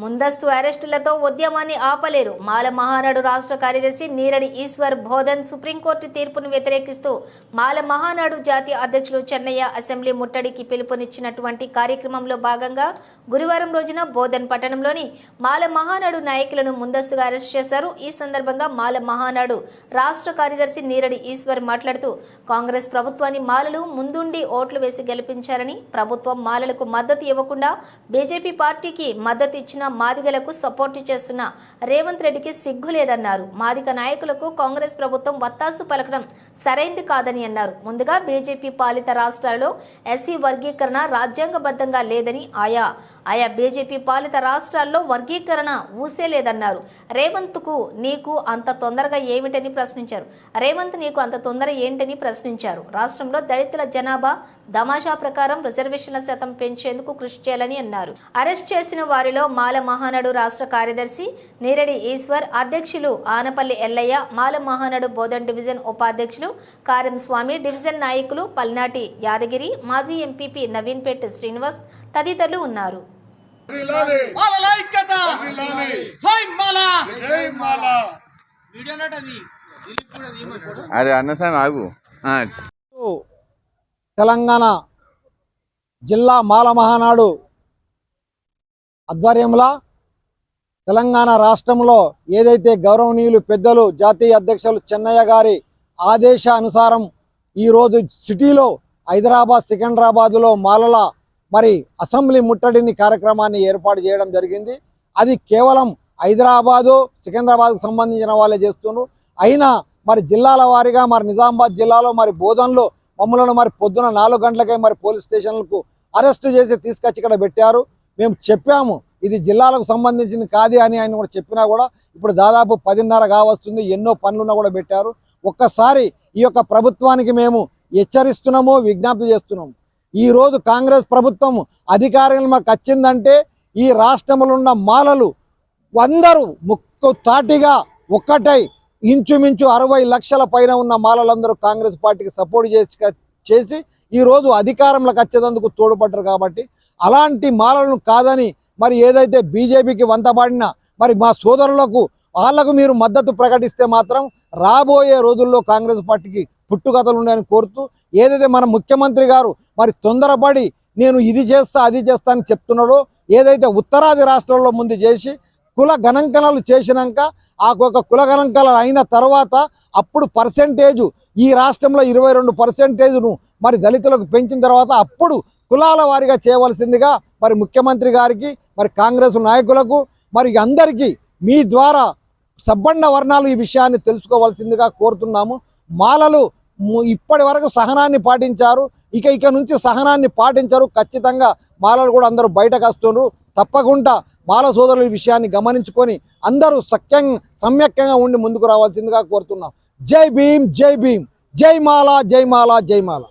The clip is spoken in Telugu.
ముందస్తు అరెస్టులతో ఉద్యమాన్ని ఆపలేరు. మాల మహానాడు రాష్ట్ర కార్యదర్శి నీరడి ఈశ్వర్ బోధన్ సుప్రీంకోర్టు తీర్పును వ్యతిరేకిస్తూ మాల మహానాడు జాతీయ అధ్యక్షులు చెన్నయ్య అసెంబ్లీ ముట్టడికి పిలుపునిచ్చినటువంటి కార్యక్రమంలో భాగంగా గురువారం రోజున బోధన్ పట్టణంలోని మాల మహానాడు నాయకులను ముందస్తుగా అరెస్ట్ చేశారు. ఈ సందర్భంగా మాల మహానాడు రాష్ట్ర కార్యదర్శి నీరడి ఈశ్వర్ మాట్లాడుతూ కాంగ్రెస్ ప్రభుత్వాన్ని మాలలు ముందుండి ఓట్లు వేసి గెలిపించారని ప్రభుత్వం మాలలకు మద్దతు ఇవ్వకుండా బీజేపీ పార్టీకి మద్దతు ఇచ్చిన మాదిగలకు సపోర్టు చేస్తున్న రేవంత్ రెడ్డికి సిగ్గు లేదన్నారు. మాదిగ నాయకులకు కాంగ్రెస్ ప్రభుత్వం వత్తాసు పలకడం సరైంది కాదని అన్నారు. ముందుగా బీజేపీ పాలిత రాష్ట్రాల్లో ఎస్సీ వర్గీకరణ రాజ్యాంగబద్ధంగా లేదని ఆయా ఆయా బీజేపీ పాలిత రాష్ట్రాల్లో వర్గీకరణ ఊసే లేదన్నారు. రేవంత్కు నీకు అంత తొందరగా ఏమిటని ప్రశ్నించారు. రేవంత్ నీకు అంత తొందర ఏంటని ప్రశ్నించారు. రాష్ట్రంలో దళితుల జనాభా దమాషా ప్రకారం రిజర్వేషన్ల శాతం పెంచేందుకు కృషి చేయాలని అన్నారు. అరెస్ట్ చేసిన వారిలో మాల మహానాడు రాష్ట్ర కార్యదర్శి నీరడి ఈశ్వర్ అధ్యక్షులు ఆనపల్లి ఎల్లయ్య మాల మహానాడు బోధన్ డివిజన్ ఉపాధ్యక్షులు కారం స్వామి డివిజన్ నాయకులు పల్నాటి యాదగిరి మాజీ ఎంపీపీ నవీన్పేట్ శ్రీనివాస్ తదితరులు ఉన్నారు. అరే అన్నసామి ఆగు. తెలంగాణ జిల్లా మాల మహానాడు ఆధ్వర్యంలో తెలంగాణ రాష్ట్రంలో ఏదైతే గౌరవనీయులు పెద్దలు జాతీయ అధ్యక్షులు చెన్నయ్య గారి ఆదేశ అనుసారం ఈరోజు సిటీలో హైదరాబాద్ సికింద్రాబాదులో మాలల మరి అసెంబ్లీ ముట్టడిని కార్యక్రమాన్ని ఏర్పాటు చేయడం జరిగింది. అది కేవలం హైదరాబాదు సికింద్రాబాద్కు సంబంధించిన వాళ్ళే చేస్తున్నారు అయినా మరి జిల్లాల వారీగా మరి నిజామాబాద్ జిల్లాలో మరి బోధనలో మమ్మలను మరి పొద్దున నాలుగు గంటలకే మరి పోలీస్ స్టేషన్లకు అరెస్టు చేసి తీసుకొచ్చి ఇక్కడ పెట్టారు. మేము చెప్పాము ఇది జిల్లాలకు సంబంధించింది కాదు అని ఆయన కూడా చెప్పినా కూడా ఇప్పుడు దాదాపు పదిన్నర కావస్తుంది ఎన్నో పనులున్నా కూడా పెట్టారు. ఒక్కసారి ఈ యొక్క ప్రభుత్వానికి మేము హెచ్చరిస్తున్నాము విజ్ఞప్తి చేస్తున్నాము. ఈరోజు కాంగ్రెస్ ప్రభుత్వం అధికారులు మాకు వచ్చిందంటే ఈ రాష్ట్రంలో ఉన్న మాలలు అందరూ ముక్కు తాటిగా ఒక్కటై ఇంచుమించు అరవై లక్షల పైన ఉన్న మాలలందరూ కాంగ్రెస్ పార్టీకి సపోర్ట్ చేసి చేసి ఈరోజు అధికారంలోకి వచ్చేందుకు తోడ్పడ్డారు కాబట్టి అలాంటి మాలలను కాదని మరి ఏదైతే బీజేపీకి వంతబడిన మరి మా సోదరులకు వాళ్ళకు మీరు మద్దతు ప్రకటిస్తే మాత్రం రాబోయే రోజుల్లో కాంగ్రెస్ పార్టీకి పుట్టుకథలు ఉన్నాయని కోరుతూ ఏదైతే మన ముఖ్యమంత్రి గారు మరి తొందరపడి నేను ఇది చేస్తా అది చేస్తా అని చెప్తున్నాడో ఏదైతే ఉత్తరాది రాష్ట్రాల్లో ముందు చేసి కుల గణంకనలు చేసినాక ఆ ఒక కుల గణంకనాలు అయిన తర్వాత అప్పుడు పర్సెంటేజ్ ఈ రాష్ట్రంలో ఇరవై రెండు పర్సెంటేజ్ను మరి దళితులకు పెంచిన తర్వాత అప్పుడు కులాల వారిగా చేయవలసిందిగా మరి ముఖ్యమంత్రి గారికి మరి కాంగ్రెస్ నాయకులకు మరి అందరికీ మీ ద్వారా సబ్బండ వర్ణాలు ఈ విషయాన్ని తెలుసుకోవాల్సిందిగా కోరుతున్నాము. మాలలు ఇప్పటి వరకు సహనాన్ని పాటించారు. ఇక ఇక నుంచి సహనాన్ని పాటించరు. ఖచ్చితంగా మాలలు కూడా అందరూ బయటకు వస్తున్నారు తప్పకుండా మాల సోదరుల ఈ విషయాన్ని గమనించుకొని అందరూ సఖ్యం సమ్యక్యంగా ఉండి ముందుకు రావాల్సిందిగా కోరుతున్నాం. జై భీమ్ జై భీమ్. జై మాల జై మాల జై మాల.